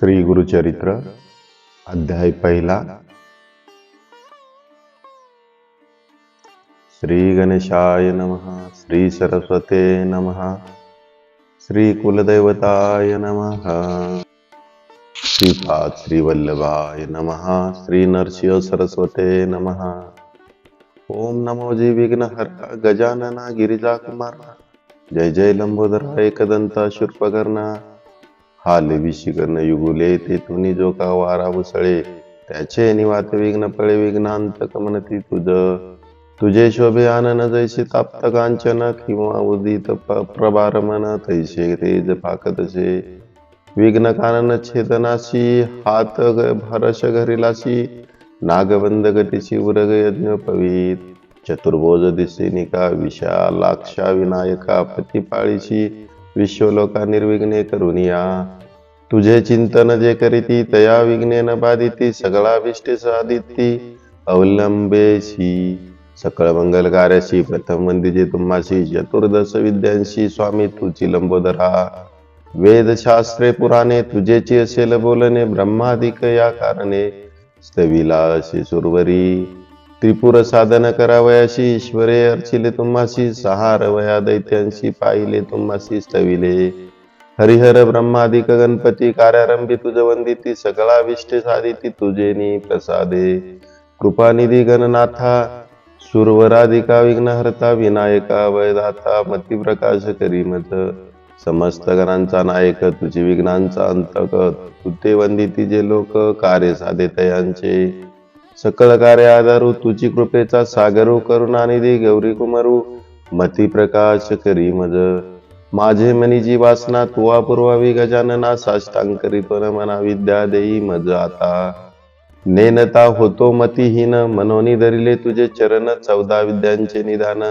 श्री गुरुचरित्र अध्याय पहिला. श्री गणेशाय नमः श्री सरस्वते नमः श्री कुलदैवताय नमः श्रीपाद श्रीवल्लभाय नम नमः श्री नरसिंह सरस्वते नमः. ओम नमो जी विघ्नहर्ता गजानना गिरिजा कुमार जय जय लंबोदरा एकदंता शुर्पकर्णा हा विशिकर्ण युगुले ते तुनी जो का वारा उसळे त्याचे निवात विघ्न पळे विघ्नांत कमनती तुझ तुझे शोभे आनन जैसे ताप्त कांचन किंवा उदित प- प्रभार मन तैसे तेज पाकतसे विघ्न कानन छेदनाशी हात ग- भरश घरिलाशी नागबंद गतीशी उरग यज्ञ पवित. चतुर्भोज दिसेनिका विशालाक्षा विनायका प्रतिपाळीशी विश्वलोका निर्विघ्ने करुनिया. तुझे चिंतन जे करीती तया विघ्नेन बाधिती सगळा विष्टे साधिती अवलंबेशी सकळ मंगल कार्याशी प्रथम मंदिजे तुम्हाशी चतुर्दश विद्यांशी स्वामी तुची लंबोदरा। वेदशास्त्रे पुराणे तुझेची असेल बोलणे ब्रह्मादिक या कारणे स्तविला अशी सुरवरी। त्रिपुर साधन करावयाशी ईश्वरे अर्चिले तुम्हाशी सहार वया दैत्यांशी पाहिले तुम्हाशी स्तविले हरिहर ब्रह्मादिक गणपती कार्यारंभी तुझ वंदिती सगळा विष्टे साधिती तुझेनी प्रसादे. कृपानिधी गणनाथा सुरवराधिका विघ्नहर्ता विनायका वयदाता मतिप्रकाश करी मत समस्त गणांचा नायक तुझी विघ्नांचा अंतक तुते वंदिती जे लोक कार्य साधे तयांचे. सकळ कार्य आधारू तुझी कृपेचा सागरू करुणानिधी गौरी कुमारू मती प्रकाश करी मज माझे मनीची वासना तुवा पुरवावी गजानना साष्टांकरी पर परमना विद्या देई मज आता. नेनता होतो मतिहीन मनोनी धरिले तुझे चरण चौदा विद्यांचे निदान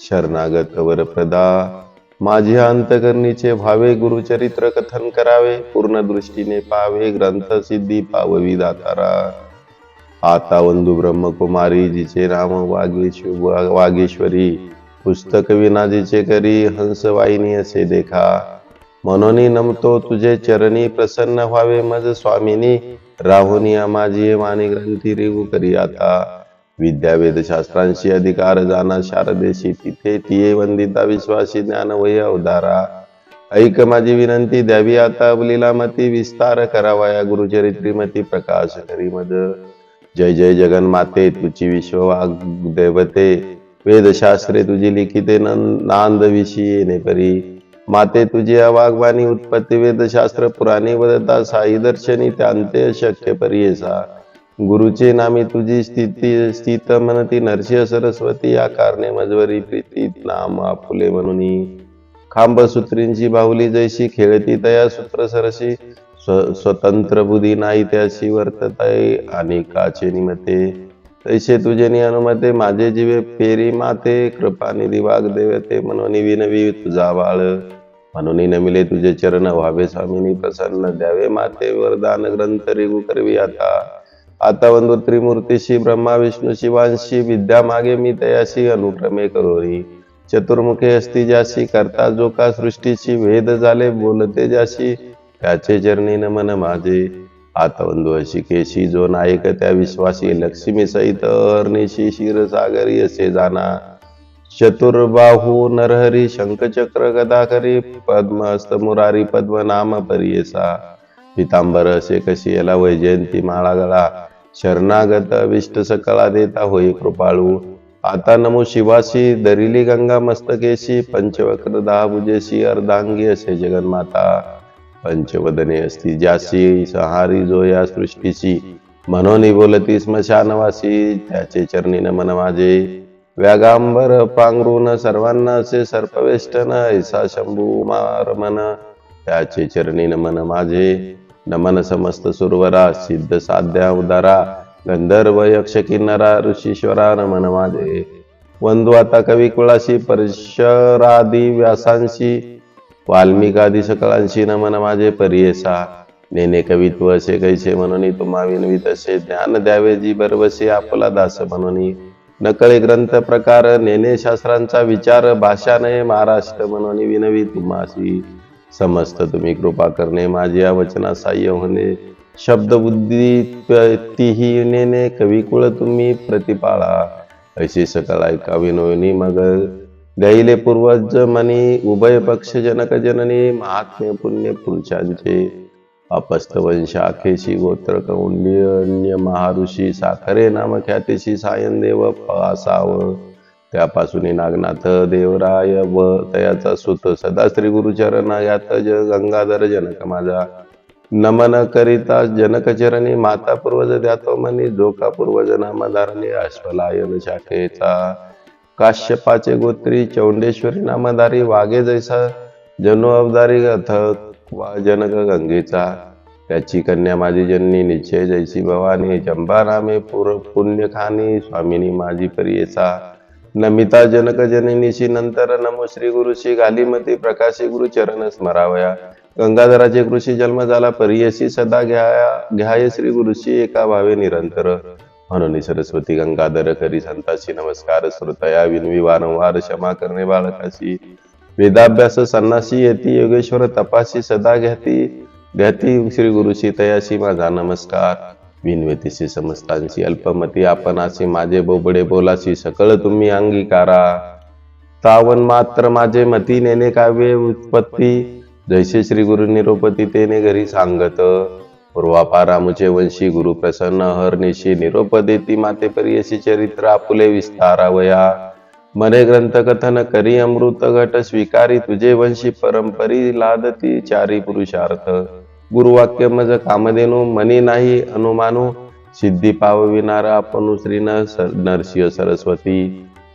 शरणागत वरप्रदा. माझे अंतकरणीचे भावे गुरुचरित्र कथन करावे पूर्ण दृष्टीने पावे ग्रंथ सिद्धी पाववी दातारा. आता वंदू ब्रह्मकुमारी जिचे राम वागेश्व वागेश्वरी पुस्तक विना जिचे करी हंसवाहिनी असे देखा. म्हणूनही नमतो तुझे चरणी प्रसन्न व्हावे मज स्वामिनी. राहुनी माझी माणी ग्रंथी रेगू करी आता. विद्या वेदशास्त्रांशी अधिकार जाना शारदेशी तिथे तिये वंदिता विश्वासी ज्ञान वय अवधारा ऐक माझी विनंती द्यावी आता लीलामती विस्तार करावा या गुरुचरित्रीमती प्रकाश करी मद. जय जय जगन्माते तुची विश्व देवते वेदशास्त्रे तुझी लिखिते नं- नांद विषयी येणे परी. माते तुझी अवागवाणी उत्पत्ती वेदशास्त्र पुराणे वदता साई दर्शनी त्यांते शक्य परियेसा गुरुचे नामी तुझी स्थिती स्थित म्हणती नरसिंह सरस्वती या कारणे मजवरी प्रीती नाम आपुले म्हणून. खांब सूत्रींची बाहुली जैशी खेळती तया सूत्र सरसी. स्व- स्वतंत्र बुद्धी नाही त्याशी वर्तताय आणि काचे निमते. तैसे तुझे नि अनुमते माझे जीवे फेरी माते कृपानिधी वाग देवते मनोनी विनवी तुझा बाळ. म्हणून मिले तुझे चरण व्हावे स्वामिनी प्रसन्न द्यावे माते वरदान ग्रंथ रेगू करवी आता. आता वंदू त्रिमूर्तीशी ब्रह्मा विष्णू शिवांशी विद्या मागे मी तयाशी अनुक्रमे करोरी. चतुर्मुखे असती जाशी करता जो का सृष्टीची भेद झाले बोलते जाशी त्याचे चरणी नमन माझे. आता शिकेशी केशी जो नायक त्या विश्वासी लक्ष्मी सहित अर्निशी क्षीरसागरी असे जाना. चतुर्बाहू नरहरी शंखचक्र गदाकरी पद्महस्त मुरारी पद्मनाम परियसा. पितांबर असे कशी याला वैजयंती माळा गळा शरणागत विष्ट सकळा देता होई कृपाळू. आता नमो शिवाशी दरिली गंगा मस्तकेशी पंचवक्र दहा भुजेशी अर्धांगी असे जगन्माता. पंचवदने असती। ज्यासी सहारी जो या सृष्टीशी मनोनी बोलती स्मशानवासी त्याचे चरणी नमन माझे। व्यागांबर पांघरून सर्वांना असे सर्पवेष्टन ऐसा शंभू मारमन त्याचे चरणी नमन माझे। नमन समस्त सुरवरा सिद्ध साध्या उदारा गंधर्व यक्ष किन्नरा ऋषीश्वरा नमन माझे। वंदू आता कवी कुळाशी परशरादी व्यासांशी वाल्मिकादी सकळांशी नमन माझे परियेसा नेने कवित्व असे कैसे म्हणून तुम्हा विनवित असे ज्ञान द्यावे जी बरवसे आपला दास म्हणून. नकळे ग्रंथ प्रकार नेने शास्त्रांचा विचार भाषा नये महाराष्ट्र म्हणून विनवी तुम्हाशी. समस्त तुम्ही कृपा करणे माझी या वचना साह्य होणे. शब्द बुद्धी तिहीनेने कविकुळ तुम्ही प्रतिपाळा. ऐशी सकळ ऐका विनोनी मग. गाईले पूर्वज मनी उभय पक्ष जनक जननी महात्म्य पुण्य पुरुषांचे अपस्त वंशाखेशी गोत्र कौंडी अन्य महाऋषी साखरे नाम ख्यातीशी सायन देव असाव त्यापासून नागनाथ देवराय व तयाचा सुत सदा श्री गुरुचरण यात ज गंगाधर जनक माझा. नमन करिता जनकचरणी माता पूर्वज द्यातो मनी जोका पूर्वज नामधारणी अश्वलायन शाखेचा. काश्यपाचे गोत्री चौंडेश्वरी नामधारी वागे जैसा जनो अवतारी वा जनक गंगेचा. त्याची कन्या माझी जननी निश्चय जैसी भवानी चंबा नामे पुण्यखानी स्वामिनी माझी परियेचा नमिता जनक जननीशी नंतर नमो श्री गुरुशी गालीमती प्रकाशी गुरु चरण स्मरावया. गंगाधराचे कृषी जन्म झाला परियशी सदा घ्या घ्याय श्री गुरुशी एका भावे निरंतर. म्हणून सरस्वती गंगाधर करी संताशी नमस्कार श्रोतया विनवी वारंवार क्षमा करणे बाळकाशी वेदाभ्यास सन्नाशी येती योगेश्वर तपाशी सदा घ्याती. घ्याती श्री गुरुशी तयाशी माझा नमस्कार. विनवेतीशी समस्तांशी अल्पमती आपणाशी माझे बोबडे बोलाशी सकळ तुम्ही अंगीकारा. तावन मात्र माझे मती नेने काव्य उत्पत्ती. जैसे श्री गुरु निरोपती तेने घरी सांगत. पूर्वापारामुचे वंशी गुरु प्रसन्न हरनिशी निरोप देती माते परियशी चरित्र आपुले विस्तारावया मने ग्रंथ कथन करी अमृत घट स्वीकारी तुझे वंशी परंपरी लादती चारी पुरुषार्थ। गुरुवाक्य मज कामधेनु मनी नाही अनुमानु सिद्धी पावविणारा आपण श्री नरसिंह सरस्वती।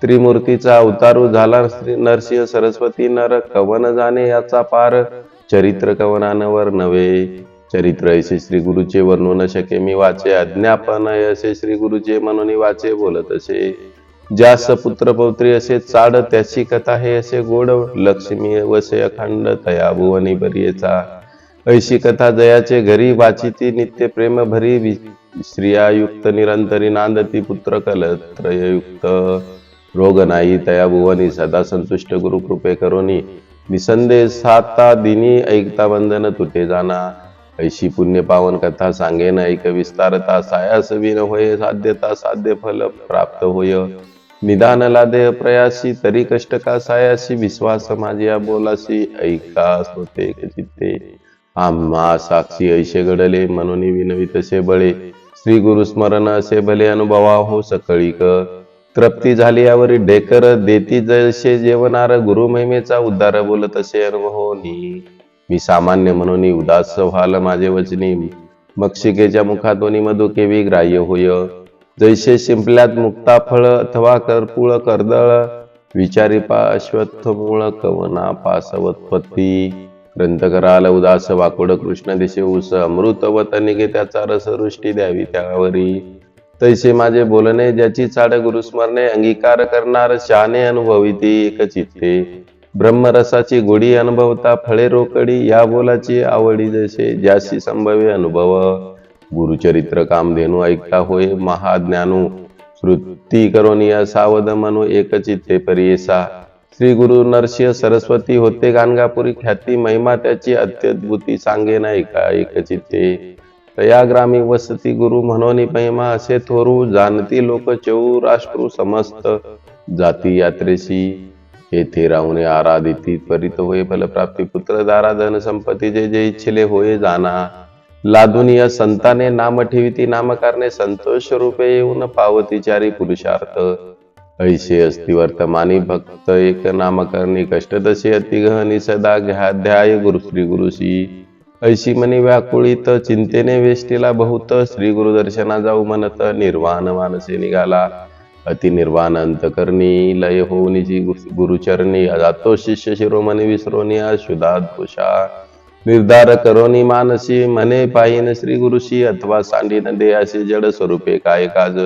त्रिमूर्तीचा अवतारू झाला श्री नरसिंह सरस्वती नर कवन जाणे याचा पार चरित्र कवनानवर नव्हे। चरित्र ऐसे श्री गुरुचे वर्णन शके मी वाचे अज्ञापन असे श्री गुरुचे म्हणून वाचे बोलत असे. ज्यास पुत्र पौत्री असे चाड त्याची कथा हे असे गोड. लक्ष्मी वसे अखंड तया भुवनी बरियेचा. ऐशी कथा जयाचे घरी वाचिती नित्य प्रेम भरी स्त्रियायुक्त निरंतरी नांदती पुत्र कलत्रययुक्त. रोग नाही तया भुवनी सदा संतुष्ट गुरु कृपे करोनी. निसंदेह साता दिनी ऐकता बंधन तुटे जाना. ऐशी पुण्य पावन कथा सांगेन ऐक विस्तारता सायास विन होय साध्यता साध्य फल प्राप्त होय. निदान लादे प्रयासी तरी कष्ट का सायासी विश्वास माझ्या बोलासी ऐका होते चित्ते. आम्हा साक्षी ऐसे घडले म्हणून विनवी तसे बळे. श्री गुरु स्मरण असे भले अनुभवा हो सकळीक तृप्ती झाली यावरी ढेकर देती जसे जेवणार गुरु महिमेचा उद्धार बोलत असे अनुभव नी मी सामान्य म्हणून उदास व्हाल माझे वचनी. मक्षिकेच्या मुखातोनी मधु केवी ग्राह्य होय. जैसे शिंपल्यात मुक्ता फळ अथवा कर्पुळ कर्दळ. विचारी पा अश्वत्थ मूळ कवना पासवत्पत्ती ग्रंथकराला उदास वाकोड कृष्ण दिशे उस अमृतवत निघे त्याचा रसवृष्टी द्यावी त्यावरी. तैसे माझे बोलणे ज्याची चाड गुरुस्मरणे अंगीकार करणार शाने अनुभविती एक चित्ते ब्रह्मरसाची गोडी अनुभवता फळे रोकडी या बोलाची आवडी जसे ज्याशी संभवे अनुभव. गुरुचरित्र कामधेनू ऐकता होय महाज्ञानू. श्रुती करोनिया सावध म्हणू एकचित्ते परियेसा. श्री गुरु नरसिंह सरस्वती होते गाणगापुरी ख्याती महिमा त्याची अत्यद्भुती सांगे नाही का एकचित्ते. तया ग्रामी वसती गुरु म्हणून महिमा असे थोरू जाणती लोक चौ राष्ट्रू समस्त. जाती यात्रेशी येथे राहुने आराधिती त्वरित होय फलप्राप्ती पुत्र दारा धन संपत्ती जे जे इच्छिले होय जाना. लादून या संताने नाम ठेविती नामकारणे संतोष रूपे येऊन पावतीचारी पुरुषार्थ. ऐसे अस्ति वर्तमानी भक्त एक नामकरणी कष्ट तसे अतिगहनी सदा घ्या ध्याय गुरु श्री गुरुशी ऐशी मनी व्याकुळीत चिंतेने वेष्टीला बहुत श्री गुरुदर्शना जाऊ म्हणत निर्वाण मानसे निघाला. अति निर्वाण अंतकरणी लय होऊनी गुरुचरणी जातो शिष्य शिरोमणी विसरोनी अशुधा दोषा निर्धार करोनी मानसी मने पायीन श्री गुरुशी अथवा सांडीन असे जड स्वरूपे काय काज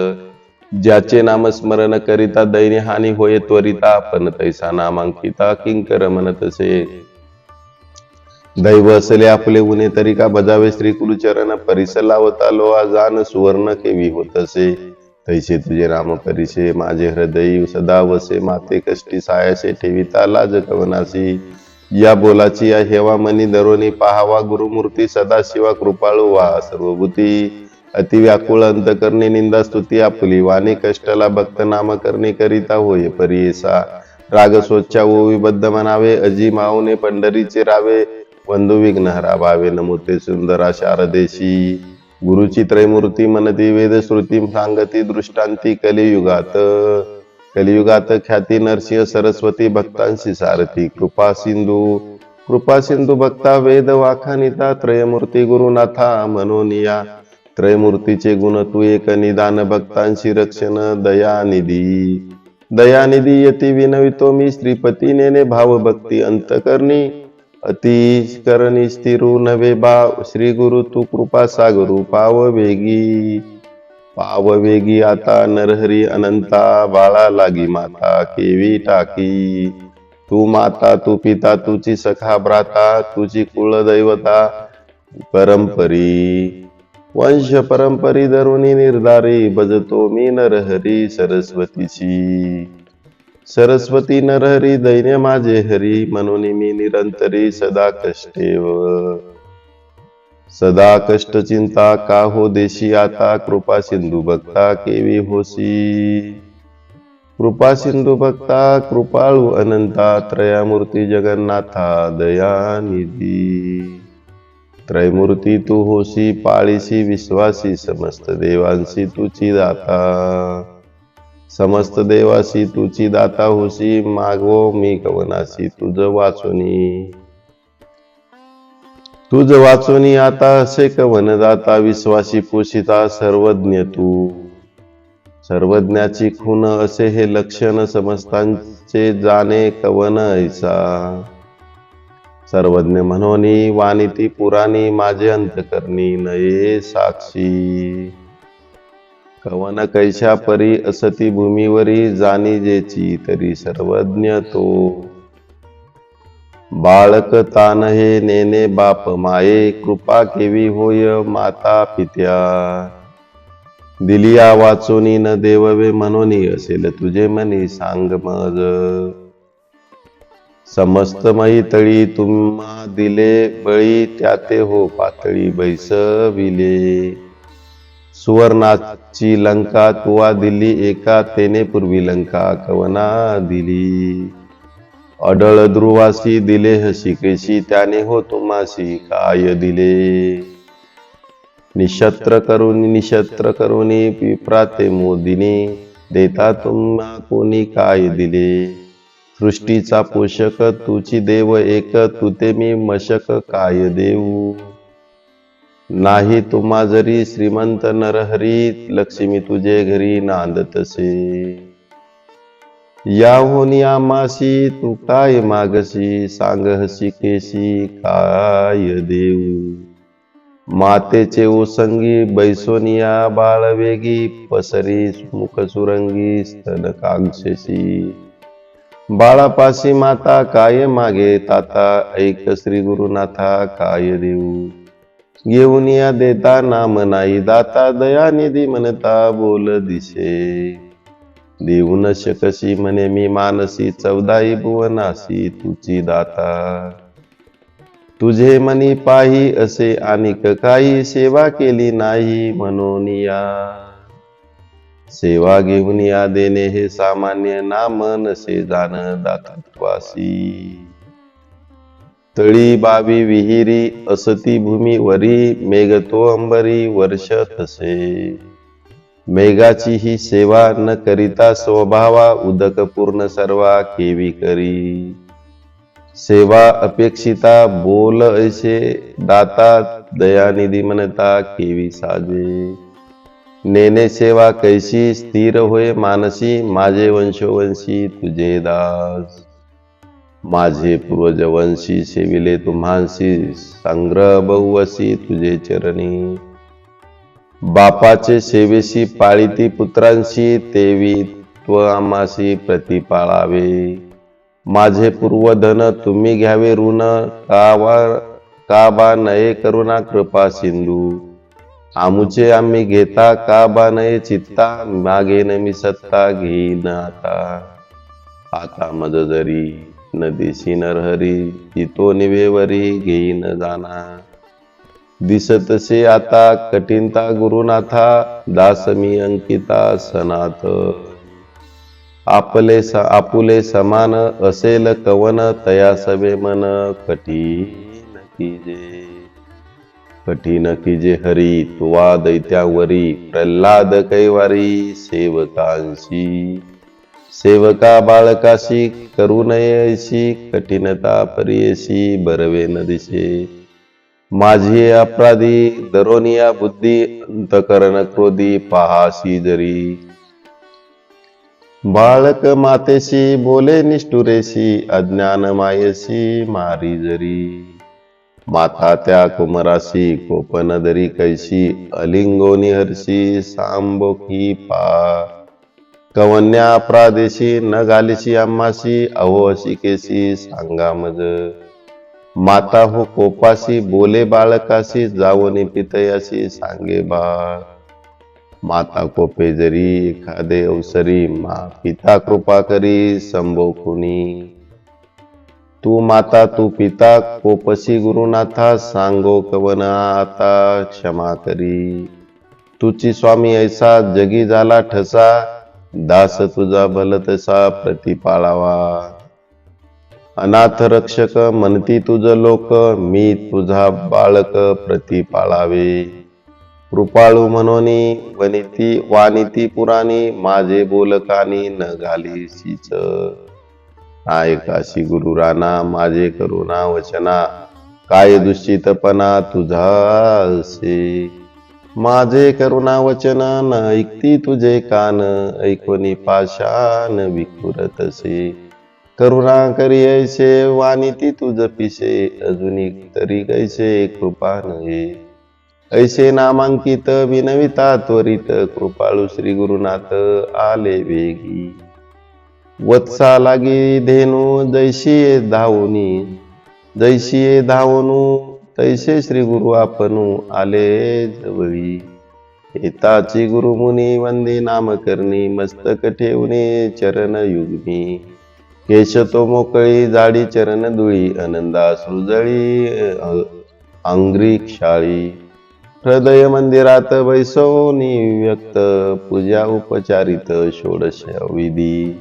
ज्याचे नामस्मरण करिता दैन्य हानी होय त्वरिता पण तैसा नामांकिता किंकर म्हणतसे दैव असले आपले उने तरी का बजावे श्री कुलचरण परिस लावता लोहा जान सुवर्ण केवी होतसे तैसे तुझे राम परिसे माझे हृदय सदा वसे माते कष्टी सायासे ठेविता लाज कवनासी. या बोलाची या हेवा मनी दरोनी पाहावा गुरुमूर्ती सदाशिवा कृपाळू वा सर्वभूती. अति अंत करणे निंदा स्तुती आपुली वाणी कष्टाला भक्त नाम करणे करिता होय परियेसा राग स्वच्छा ओविबद्ध म्हणावे अजी माऊने पंढरीचे रावे. वंदू विघ्न हरा भावे नमुते सुंदरा शारदेशी गुरुची त्रयमूर्ती मनती वेदश्रुती सांगती दृष्टांती कलियुगात. कलियुगात ख्याती नरसिंह सरस्वती भक्तांशी सारथी. कृपा सिंधू कृपा सिंधू भक्ता वेद वाखानिता त्रयमूर्ती गुरुनाथा मनोनिया. त्रयमूर्तीचे गुण तू एक निदान भक्तांशी रक्षण दयानिधी. दयानिधी यती विनवितो मी श्रीपती नेने भाव भक्ती अंतकरणी. अतिशकरणी स्थिरू नवे भाव श्री गुरु तू कृपा सागरू पाव वेगी। पाव वेगी आता नरहरी अनंता। बाळा लागी माता केवी टाकी। तू माता तू पिता तुझी सखा भ्राता तुझी कुलदैवता परंपरी। वंश परंपरी धरुणी निर्धारी बजतो मी नरहरी सरस्वतीची। सरस्वती नरहरी दैन्य माझे हरी म्हणून मी निरंतरी सदा कष्टेव. सदा कष्ट चिंता का हो देशी आता? कृपा सिंधू भक्ता केवी होसी? कृपा सिंधू भक्ता कृपाळू अनंता त्रयामूर्ती जगन्नाथा दयानिधी. त्रयमूर्ती तू होशी पाळीशी विश्वासी समस्त देवांशी तुची दाता. समस्त देवासी तुची दाता होशी मागवो मी कवनासी तुझ वाचुनी. तुझ वाचुनी आता असे कवन दाता विश्वासी पोषिता सर्वज्ञ तू. सर्वज्ञाची खून असे हे लक्षण समस्तांचे जाणे कवन ऐसा. सर्वज्ञ म्हणोनी वाणिती पुराणी माझे अंतकरणी नये साक्षी. कवन कैशा परी असती भूमीवरी जाणी जेची तरी सर्वज्ञ तो. बाळक तान हे नेने बाप माये कृपा केवी होय माता पित्या. दिलिया वाचोनी न देववे मनोनी असेल तुझे मनी सांग मज समस्त मही तळी तुम्हा दिले बळी त्याते हो पातळी बैसविले. सुवर्णाची लंका तुवा दिली एका तेने पूर्वी लंका कवना दिली. अडळ ध्रुवासी दिले हसी केशी त्याने हो तुम्हासी काय दिले. निशत्र करून निशत्र करून पिप्राते मोदिनी देता तुम्हा कोणी काय दिले. सृष्टीचा पोषक तुची देव एक तुते मी मशक काय देऊ. नाही तुम्हा जरी श्रीमंत नरहरी लक्ष्मी तुझे घरी नांदतसे. याहोनी आमासी तू काय मागसी सांगहसी केसी केशी काय देऊ? मातेचे ओसंगी बैसोनिया बाळवेगी पसरी मुख सुरंगी स्तन कांक्षसी बाळापाशी माता काय मागे ताता ऐक श्री गुरुनाथा काय देऊ? घेऊन या देता नाम नाही दाता दयानिधी म्हणता बोल दिसे देऊ न शकशी म्हणे मी मानसी चौदाई भुवनासी तुझी दाता. तुझे मनी पाही असे आणि काही सेवा केली नाही म्हणून या. सेवा घेऊन या देणे हे सामान्य नाम नसे जाण दातत्वासी तळी बावी विहिरी असती भूमीवरी मेघतो अंबरी वर्ष तसे. मेघाची ही सेवा न करिता स्वभावा उदक पूर्ण सर्वा केवी करी. सेवा अपेक्षिता बोल ऐसे दाता दयानिधी म्हणता केवी साजे. नेने सेवा कैसी स्थिर होय मानसी माझे वंशोवंशी तुझे दास. माझे पूर्वजवंशी सेविले तुम्हांशी संग्रह बहुवसी तुझे चरणी. बापाचे सेवेशी पाळीती पुत्रांशी तेवी त्व आमाशी प्रतिपाळावे. माझे पूर्वधन तुम्ही घ्यावे ऋण कावा का बा नये करुणा कृपा सिंधू. आमुचे आम्ही घेता का बा नये चित्ता मागेन मी सत्ता घेईन आता. आता मज जरी नदीशी नरहरी तितो निवेवरी घेईन जाना. दिसतसे आता कठीणता गुरुनाथा दासमी अंकिता सनात आपले स आपुले समान असेल कवन तया सवे मन कठीण किजे कठीण किजे हरी तुवा दैत्यावरी प्रल्हाद कैवारी सेवकांशी. सेवका बाळकाशी करू नये ऐशी कठीणता परियशी बरवे न दिशे. माझी अपराधी दरोनिया बुद्धी अंतकरण क्रोधी पहाशी जरी. बाळक मातेशी बोले निष्ठुरेशी अज्ञान मायशी मारी जरी. माता त्या कुमराशी कोपन दरी कैशी अलिंगोनी हर्षी सांबोकी पा. कवन्या प्रादेशी न घालीशी आम्हाशी अहो अशी केशी सांगा मज माता हो कोपाशी बोले बाळकाशी जावनी पितयाशी सांगे बाळ. माता कोपे जरी एखादे अवसरी मा पिता कृपा करी संभोकुनी तू माता तू पिता कोपशी गुरुनाथा सांगो कवन आता क्षमा करी. तुची स्वामी ऐसा जगी झाला ठसा दास तुझा भलतसा प्रतिपाळावा. अनाथ रक्षक म्हणती तुझ लोक मी तुझा बाळक प्रतिपाळावे. कृपाळू म्हणोनी वनिती वानिती पुराणी माझे बोलकानी न घाली सीच ऐकाशी गुरु राणा माझे करुणा वचना काय दुश्चितपणा तुझा असे. माझे करुणा वचन न ऐकती तुझे कान ऐकोनी पाषाण विखुरतसे करुणा करी ऐसे वानिती तुझ पिसे अजूनी तरी कैसे कृपा नये ऐसे नामांकित विनविता त्वरित कृपाळू श्री गुरुनाथ आले वेगी. वत्सा लागी धेनू जैशी धावनी. जैशी धावनू तैसे श्री गुरु आपणू आले जवळी. एताची गुरुमुनी वंदे नाम करणी मस्तक ठेवणे चरण युग्मी. केश तो मोकळी जाडी चरण दुळी आनंदा सृजळी अंग्री क्षाळी. हृदय मंदिरात बैसवनी व्यक्त पूजा उपचारित षोडश विधी.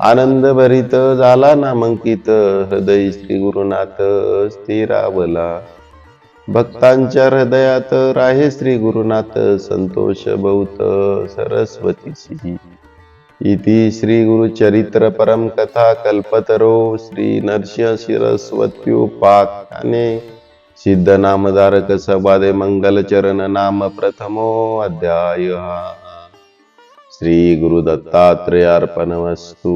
आनंद भरित झाला नामांकित. हृदय श्री गुरुनाथ स्थिरावला. भक्तांच्या हृदयात राहे श्री गुरुनाथ संतोष बहुत सरस्वतीशी इति श्री गुरुचरित्र परम कथा कल्पतरो श्री नरसिंह शिरस्वत्युपाख्याने सिद्ध नामधारक सबादे मंगल चरण नाम प्रथमो अध्याय. श्री गुरुदत्तात्रयार्पणमस्तू